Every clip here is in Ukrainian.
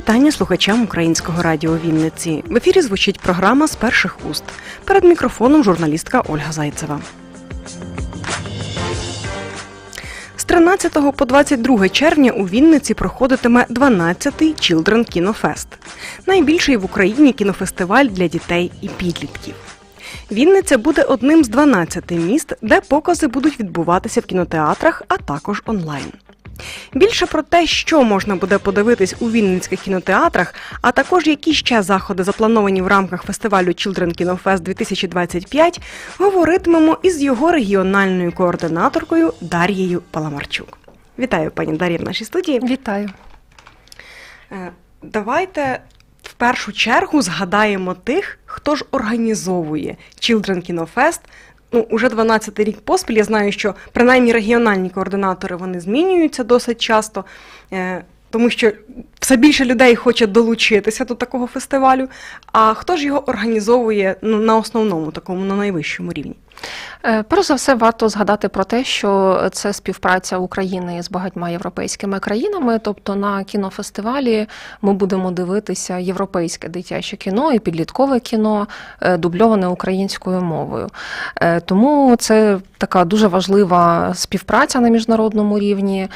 вітання слухачам українського радіо Вінниці. В ефірі звучить програма з перших уст. Перед мікрофоном журналістка Ольга Зайцева. З 13 по 22 червня у Вінниці проходитиме 12-й Children Кінофест. Найбільший в Україні кінофестиваль для дітей і підлітків. Вінниця буде одним з 12 міст, де покази будуть відбуватися в кінотеатрах, а також онлайн. Більше про те, що можна буде подивитись у Вінницьких кінотеатрах, а також які ще заходи заплановані в рамках фестивалю Children Kino Fest 2025, говоритимемо із його регіональною координаторкою Дар'єю Паламарчук. Вітаю, пані Дар'я, в нашій студії. Вітаю. Е, Давайте в першу чергу згадаємо тих, хто ж організовує Children Kino Fest. Ну, уже 12 рік поспіль. Я знаю, що принаймні регіональні координатори вони змінюються досить часто, е, тому що все більше людей хоче долучитися до такого фестивалю. А хто ж його організовує ну, на основному, такому на найвищому рівні? Е, Перш за все, варто згадати про те, що це співпраця України з багатьма європейськими країнами. Тобто на кінофестивалі ми будемо дивитися європейське дитяче кіно і підліткове кіно, е, дубльоване українською мовою. Е, Тому це така дуже важлива співпраця на міжнародному рівні.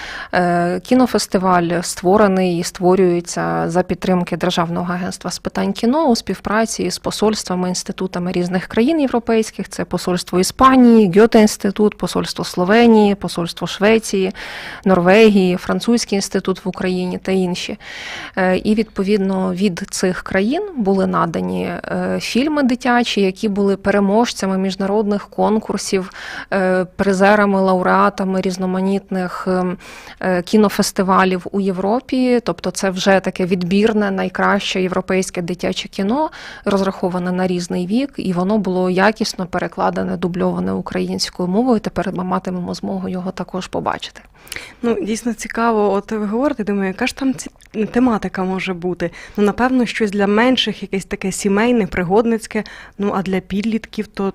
Кінофестиваль створений і створюється за підтримки Державного агентства з питань кіно у співпраці з посольствами, інститутами різних країн європейських. Це посольство Іспанії, Гьоте інститут, посольство Словенії, посольство Швеції, Норвегії, Французький інститут в Україні та інші. Е, І відповідно від цих країн були надані е, фільми дитячі, які були переможцями міжнародних конкурсів, е, призерами, лауреатами різноманітних ем, кінофестивалів у Європі. Тобто, це вже таке відбірне, найкраще європейське дитяче кіно, розраховане на різний вік, і воно було якісно перекладене, дубльоване українською мовою. Тепер ми матимемо змогу його також побачити. Ну, дійсно цікаво, от ви говорите, думаю, яка ж там ці... тематика може бути? Ну, напевно, щось для менших, якесь таке сімейне, пригодницьке, ну а для підлітків, то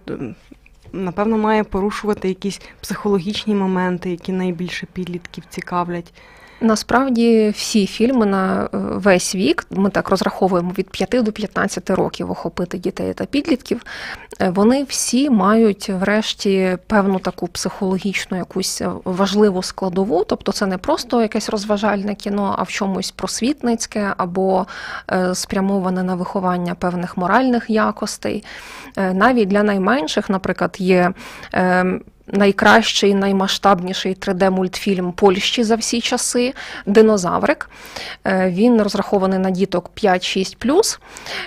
напевно має порушувати якісь психологічні моменти, які найбільше підлітків цікавлять. Насправді всі фільми на е, весь вік, ми так розраховуємо від 5 до 15 років охопити дітей та підлітків. е, Вони всі мають врешті певну таку психологічну якусь е, важливу складову. Тобто це не просто якесь розважальне кіно, а в чомусь просвітницьке або спрямоване на виховання певних моральних якостей. Навіть для найменших, наприклад, є. Найкращий, наймасштабніший 3D-мультфільм Польщі за всі часи Динозаврик. Е, Він розрахований на діток 5-6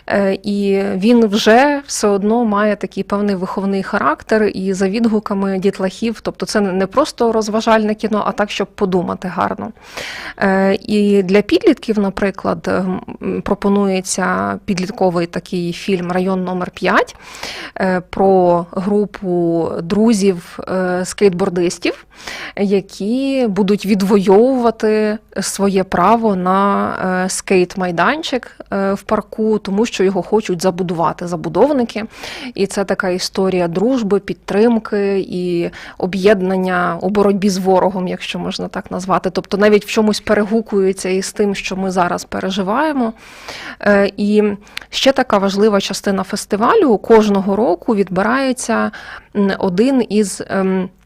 е, і він вже все одно має такий певний виховний характер і за відгуками дітлахів. Тобто це не просто розважальне кіно, а так, щоб подумати гарно. Е, І для підлітків, наприклад, пропонується підлітковий такий фільм Район номер 5 е, про групу друзів скейтбордистів, які будуть відвоювати своє право на е, скейт-майданчик е, в парку, тому що його хочуть забудувати забудовники. І це така історія дружби, підтримки і об'єднання у боротьбі з ворогом, якщо можна так назвати. Тобто навіть в чомусь перегукується із тим, що ми зараз переживаємо. Е, І ще така важлива частина фестивалю кожного року відбирається один із. Um.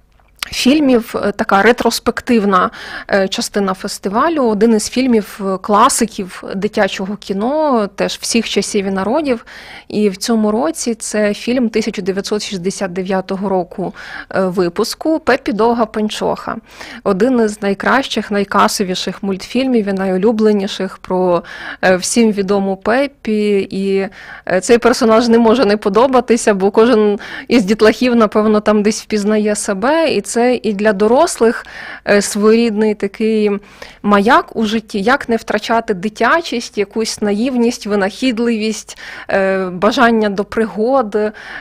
Фільмів е, така ретроспективна е, частина фестивалю. Один із фільмів е, класиків дитячого кіно, теж всіх часів і народів. І в цьому році це фільм 1969 року випуску Пепі Довга Панчоха. Один із найкращих, найкасовіших мультфільмів і найулюбленіших про всім відому Пеппі. І цей персонаж не може не подобатися, бо кожен із дітлахів, напевно, там десь впізнає себе. І це і для дорослих е, своєрідний такий маяк у житті, як не втрачати дитячість, якусь наївність, винахідливість, е, бажання до пригод,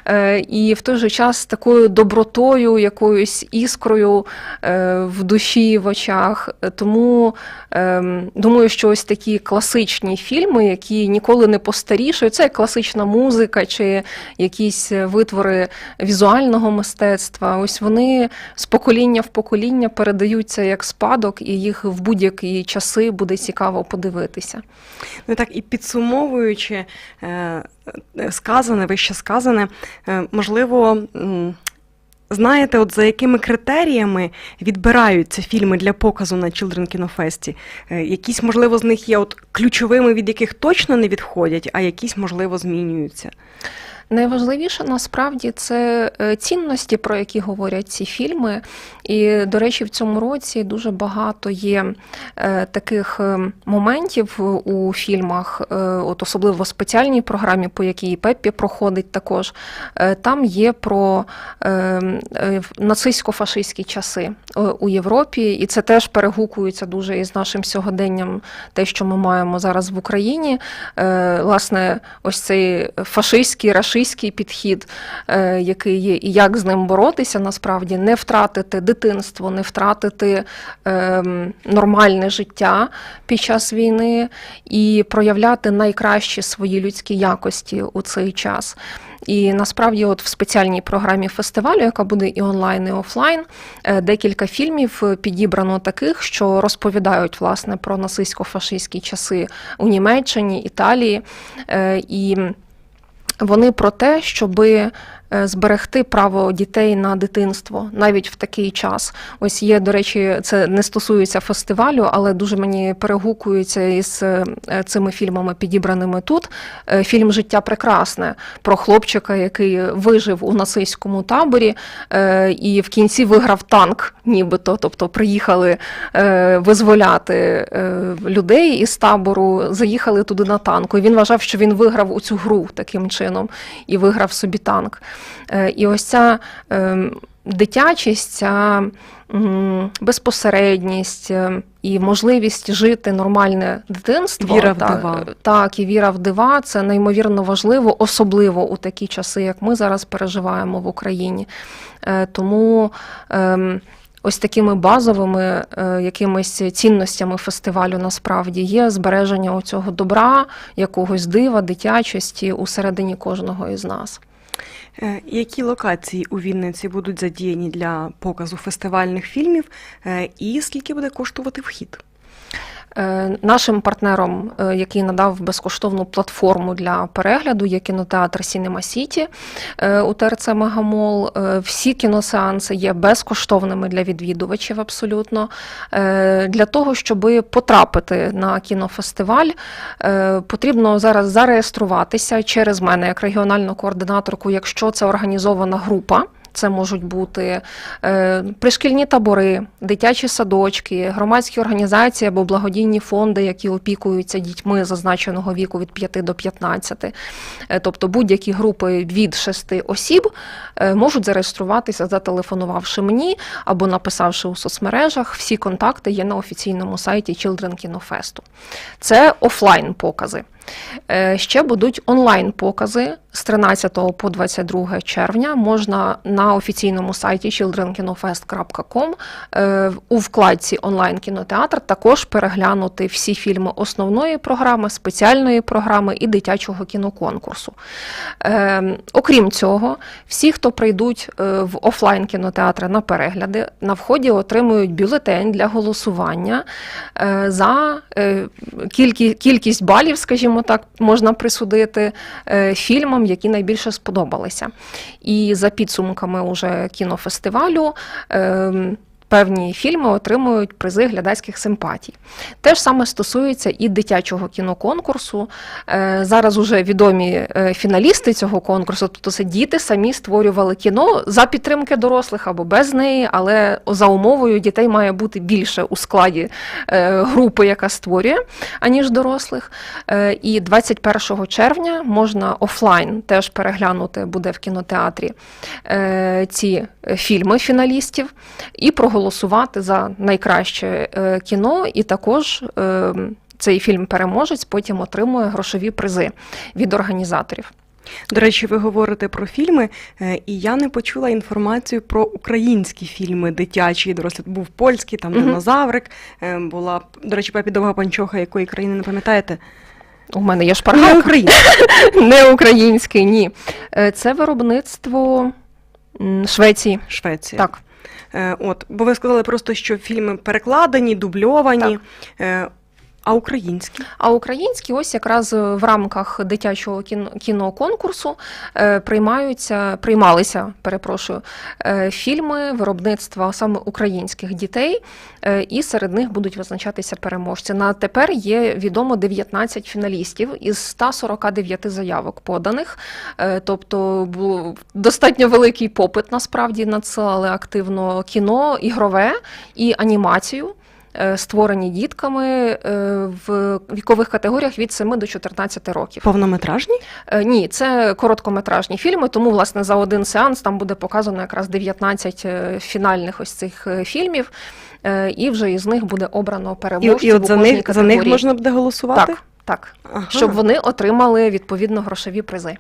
е, і в той же час такою добротою, якоюсь іскрою в душі, в очах. Тому думаю, що ось такі класичні фільми, які ніколи не постарішують, це класична музика чи якісь витвори візуального мистецтва. Ось вони з покоління в покоління передаються як спадок, і їх в будь-які часи буде цікаво подивитися. Ну так, і підсумовуючи е, сказане, вище сказане, е, можливо, знаєте, от за якими критеріями відбираються фільми для показу на Children? Е, Якісь, можливо, з них є от ключовими, від яких точно не відходять, а якісь, можливо, змінюються. Найважливіше насправді це е, цінності, про які говорять ці фільми. І, до речі, в цьому році дуже багато є е, таких е, моментів у фільмах, от особливо в спеціальній програмі, по якій Пеппі проходить також. Там є про нацистсько-фашистські часи у Європі, і це теж перегукується дуже із нашим сьогоденням, те, що ми маємо зараз в Україні. Власне, ось цей фашистський, рашистський підхід, е, який є, і як з ним боротися, насправді не втратити дитинство, не втратити е, нормальне життя під час війни і проявляти найкращі свої людські якості у цей час. І насправді, от в спеціальній програмі фестивалю, яка буде і онлайн, і офлайн, е, декілька фільмів підібрано таких, що розповідають власне про нацистсько-фашистські часи у Німеччині, Італії. Е, І вони про те, щоби зберегти право дітей на дитинство навіть в такий час. Ось є, до речі, це не стосується фестивалю, але дуже мені перегукується із е, цими фільмами, підібраними тут. Е, Фільм Життя прекрасне про хлопчика, який вижив у нацистському таборі е, і в кінці виграв танк, нібито. Тобто приїхали е, визволяти е, людей із табору, заїхали туди на танку. І він вважав, що він виграв у цю гру таким чином і виграв собі танк. Е, І ось ця е, дитячість, ця безпосередність е, і можливість жити нормальне дитинство. Віра в так, дива. Так, і віра в дива це неймовірно важливо, особливо у такі часи, як ми зараз переживаємо в Україні. Е, Тому. ем, Ось такими базовими е, якимись цінностями фестивалю насправді є збереження оцього добра, якогось дива, дитячості усередині кожного із нас. Е, Які локації у Вінниці будуть задіяні для показу фестивальних фільмів, е, і скільки буде коштувати вхід? Е, Нашим партнером, е, який надав безкоштовну платформу для перегляду, є кінотеатр Cinema City е, у ТРЦ Мегамол. Всі кіносеанси є безкоштовними для відвідувачів абсолютно. Для того, щоб потрапити на кінофестиваль, потрібно зараз зареєструватися через мене як регіональну координаторку, якщо це організована група. Це можуть бути е, пришкільні табори, дитячі садочки, громадські організації або благодійні фонди, які опікуються дітьми зазначеного віку від 5 до 15. Е, Тобто будь-які групи від 6 осіб е, можуть зареєструватися, зателефонувавши мені або написавши у соцмережах. Всі контакти є на офіційному сайті Children Fest. Це офлайн покази. Е, Ще будуть онлайн-покази з 13 по 22 червня. Можна на офіційному сайті childrenkinofest.com е, у вкладці онлайн кінотеатр також переглянути всі фільми основної програми, спеціальної програми і дитячого кіноконкурсу. Е, Окрім цього, всі, хто прийдуть в офлайн кінотеатри на перегляди, на вході отримують бюлетень для голосування за кількість балів, скажімо так, можна присудити е, фільмам, які найбільше сподобалися. І за підсумками уже кінофестивалю. Певні фільми отримують призи глядацьких симпатій. Те ж саме стосується і дитячого кіноконкурсу. Е, Зараз уже відомі е, фіналісти цього конкурсу, тобто це діти самі створювали кіно за підтримки дорослих або без неї, але за умовою дітей має бути більше у складі е, групи, яка створює, аніж дорослих. І 21 червня можна офлайн теж переглянути буде в кінотеатрі ці фільми фіналістів і проголосувати за найкраще е, кіно, і також. е, Цей фільм-переможець потім отримує грошові призи від організаторів. До речі, ви говорите про фільми, е, і я не почула інформацію про українські фільми дитячі дорослі. Був польський, там динозаврик, була, до речі, папі довга панчоха, якої країни не пам'ятаєте? У мене є Не шпаргалка. українська. Не український, ні. Це виробництво Швеції. Швеція. Так. Е, От, бо ви сказали просто, що фільми перекладені, дубльовані. Е, А українські? А українські ось якраз в рамках дитячого кіноконкурсу е, приймаються, приймалися, перепрошую, е, фільми виробництва саме українських дітей, е, і серед них будуть визначатися переможці. На тепер є відомо 19 фіналістів із 149 заявок поданих. Е, Тобто був достатньо великий попит насправді надсилали активно кіно, ігрове і анімацію. Е, Створені дітками е, в вікових категоріях від 7 до 14 років. Повнометражні? Е, Ні, це короткометражні фільми, тому власне за один сеанс там буде показано якраз 19 е, фінальних ось цих фільмів, і вже із них буде обрано І, переможців і от за них, за них можна буде голосувати? так, так, Ага. щоб вони отримали відповідно грошові призи.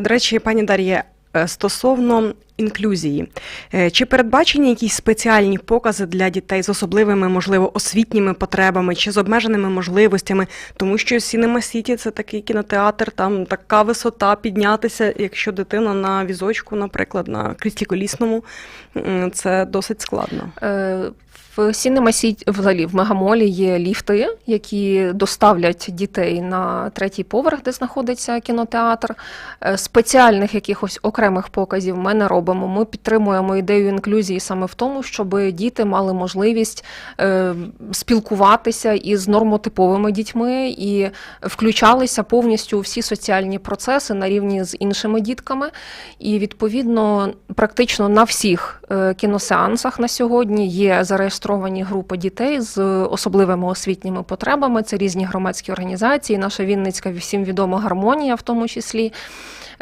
До речі, пані Дар'є, стосовно інклюзії, е, чи передбачені якісь спеціальні покази для дітей з особливими, можливо, освітніми потребами чи з обмеженими можливостями? Тому що Сінема Сіті це такий кінотеатр, там така висота піднятися, якщо дитина на візочку, наприклад, на кріслі колісному, це досить складно. В Сінема Сіті, взагалі, в Мегамолі є ліфти, які доставлять дітей на третій поверх, де знаходиться кінотеатр. Е, Спеціальних якихось окремих показів ми не робимо. Ми підтримуємо ідею інклюзії саме в тому, щоб діти мали можливість е, спілкуватися із нормотиповими дітьми і включалися повністю у всі соціальні процеси на рівні з іншими дітками. І відповідно, практично на всіх е, кіносеансах на сьогодні є зареєстровані групи дітей з особливими освітніми потребами. Це різні громадські організації. Наша Вінницька всім відома гармонія, в тому числі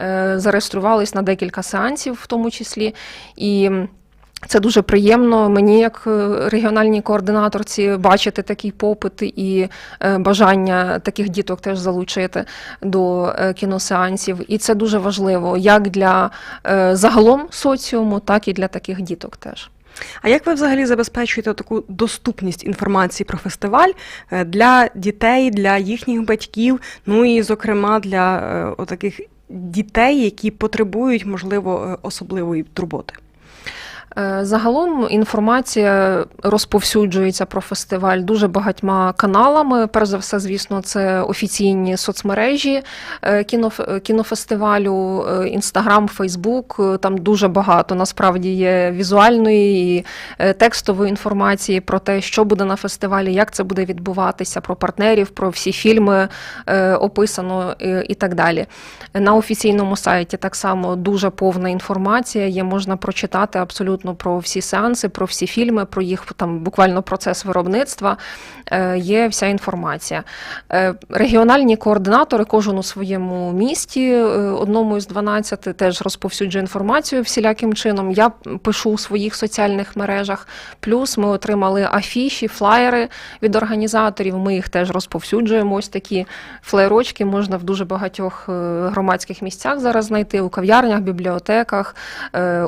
е, зареєструвались на декілька сеансів, в тому числі. І це дуже приємно мені, як е, регіональній координаторці, бачити такий попит і е, бажання таких діток теж залучити до кіносеансів. І це дуже важливо як для загалом соціуму, так і для таких діток теж. А як ви взагалі забезпечуєте таку доступність інформації про фестиваль е, для дітей, для їхніх батьків, ну і, зокрема, для таких дітей, які потребують, можливо, е, особливої турботи? Е, Загалом інформація розповсюджується про фестиваль дуже багатьма каналами. Перш за все, звісно, це офіційні соцмережі е, кінофестивалю, Інстаграм, Фейсбук. Там дуже багато насправді є візуальної і е, текстової інформації про те, що буде на фестивалі, як це буде відбуватися, про партнерів, про всі фільми е, описано е, і так далі. На офіційному сайті так само дуже повна інформація є, можна прочитати абсолютно про всі сеанси, про всі фільми, про їх там буквально процес виробництва. Е, Є вся інформація. Е, Регіональні координатори, кожен у своєму місті, е, одному із 12 теж розповсюджує інформацію всіляким чином. Я пишу у своїх соціальних мережах. Плюс ми отримали афіші, флаєри від організаторів. Ми їх теж розповсюджуємо. Ось такі флеєрочки можна в дуже багатьох громадських місцях зараз знайти у кав'ярнях, бібліотеках,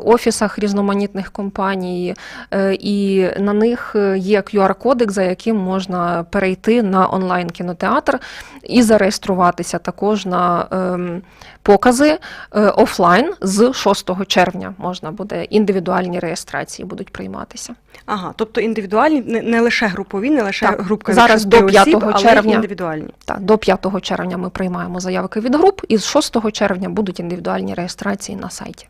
офісах різноманітних компаній. Е, І на них е, є QR-кодик, за яким можна перейти на онлайн кінотеатр і зареєструватися також на ем, покази е, офлайн з 6 червня. Можна буде індивідуальні реєстрації будуть прийматися. Ага, тобто індивідуальні, не, не лише групові, не лише Так, групка зараз до 5 осіб, але червня. індивідуальні. Так, до 5 червня ми приймаємо заявки від груп, і з 6 червня будуть індивідуальні реєстрації на сайті.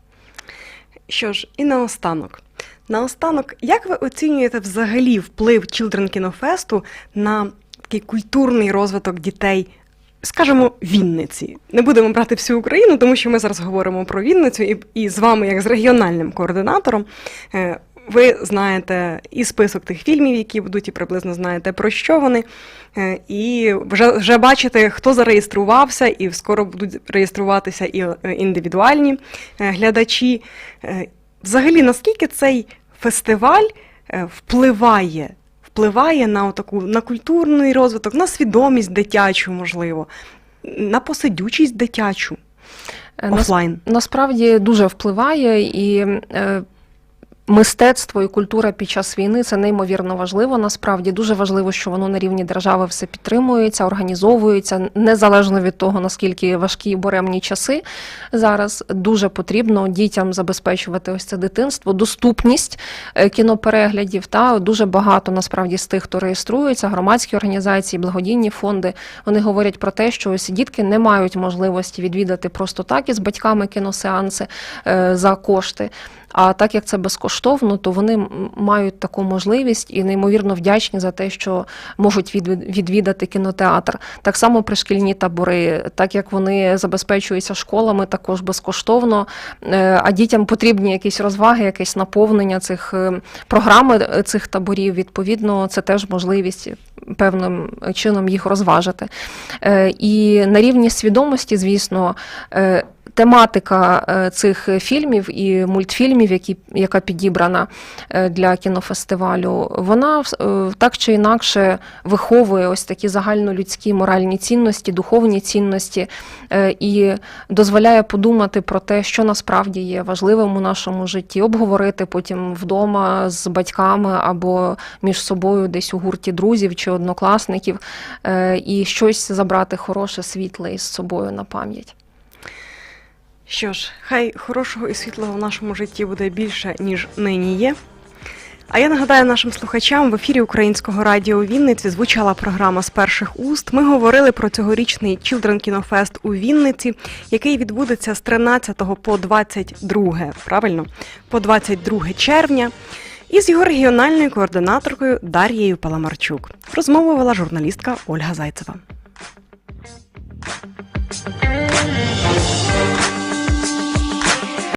Що ж, і наостанок. Наостанок, як ви оцінюєте взагалі вплив Children Кінофесту на такий культурний розвиток дітей, скажімо, Вінниці? Не будемо брати всю Україну, тому що ми зараз говоримо про Вінницю, і, і з вами, як з регіональним координатором, е, ви знаєте і список тих фільмів, які будуть, і приблизно знаєте про що вони. Е, І вже, вже бачите, хто зареєструвався, і скоро будуть реєструватися і е, індивідуальні е, глядачі. Взагалі, наскільки цей фестиваль впливає, впливає на таку на культурний розвиток, на свідомість дитячу, можливо, на посидючість дитячу нас- офлайн? насправді дуже впливає і. Мистецтво і культура під час війни це неймовірно важливо. Насправді дуже важливо, що воно на рівні держави все підтримується, організовується незалежно від того, наскільки важкі і буремні часи зараз. Дуже потрібно дітям забезпечувати ось це дитинство, доступність е, кінопереглядів. Та дуже багато насправді з тих, хто реєструється, громадські організації, благодійні фонди. Вони говорять про те, що ось дітки не мають можливості відвідати просто так із батьками кіносеанси е, за кошти. А так як це безкоштовно, то вони мають таку можливість і неймовірно вдячні за те, що можуть відвід- відвідати кінотеатр. Так само пришкільні табори, так як вони забезпечуються школами, також безкоштовно. Е, А дітям потрібні якісь розваги, якесь наповнення цих е, програми е, цих таборів. Відповідно, це теж можливість певним чином їх розважити. Е, І на рівні свідомості, звісно. е, Тематика е, цих фільмів і мультфільмів, які, яка підібрана для кінофестивалю, вона так чи інакше виховує ось такі загальнолюдські моральні цінності, духовні цінності і дозволяє подумати про те, що насправді є важливим у нашому житті, обговорити потім вдома з батьками або між собою десь у гурті друзів чи однокласників, е, і щось забрати хороше, світле із собою на пам'ять. Що ж, хай хорошого і світлого в нашому житті буде більше, ніж нині є. А я нагадаю нашим слухачам, в ефірі Українського радіо Вінниці звучала програма з перших уст. Ми говорили про цьогорічний Children Fest у Вінниці, який відбудеться з 13 по 22, правильно, по 22 червня із його регіональною координаторкою Дар'єю Паламарчук. Розмову вела журналістка Ольга Зайцева.